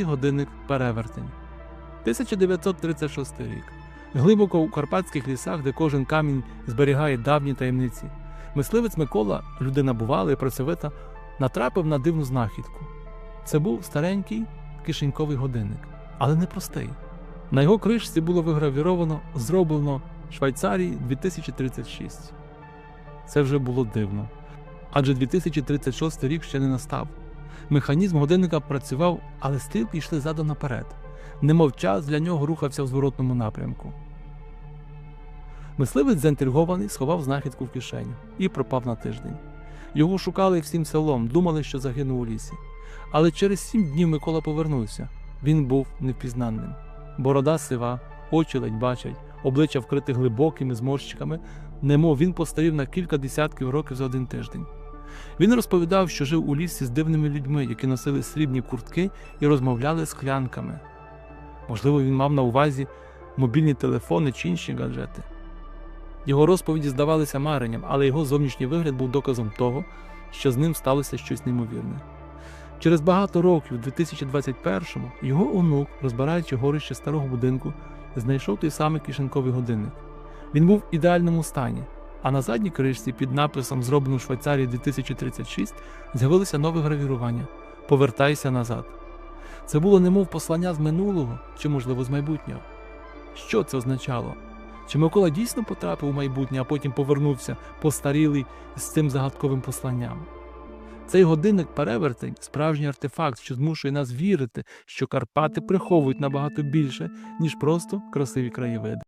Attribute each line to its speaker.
Speaker 1: годинник перевертень. 1936 рік. Глибоко у карпатських лісах, де кожен камінь зберігає давні таємниці. Мисливець Микола, людина бувала і працьовита, натрапив на дивну знахідку. Це був старенький кишеньковий годинник, але не простий. На його кришці було вигравіровано зроблено Швейцарії 2036. Це вже було дивно. Адже 2036 рік ще не настав. Механізм годинника працював, але стрілки йшли задом наперед, немов час для нього рухався в зворотному напрямку. Мисливець заінтригований сховав знахідку в кишеню і пропав на тиждень. Його шукали всім селом, думали, що загинув у лісі. Але через сім днів Микола повернувся. Він був невпізнанним. Борода сива, очі ледь бачать, обличчя вкрите глибокими зморщиками, немов він постарів на кілька десятків років за один тиждень. Він розповідав, що жив у лісі з дивними людьми, які носили срібні куртки і розмовляли з клянками. Можливо, він мав на увазі мобільні телефони чи інші гаджети. Його розповіді здавалися маренням, але його зовнішній вигляд був доказом того, що з ним сталося щось неймовірне. Через багато років, у 2021-му, його онук, розбираючи горище старого будинку, знайшов той самий кишеньковий годинник. Він був в ідеальному стані, а на задній кришці під написом Зроблено в Швейцарії 2036 з'явилося нове гравірування Повертайся назад. Це було немов послання з минулого чи, можливо, з майбутнього. Що це означало? Чи Микола дійсно потрапив у майбутнє, а потім повернувся постарілий з цим загадковим посланням? Цей годинник перевертень справжній артефакт, що змушує нас вірити, що Карпати приховують набагато більше, ніж просто красиві краєвиди.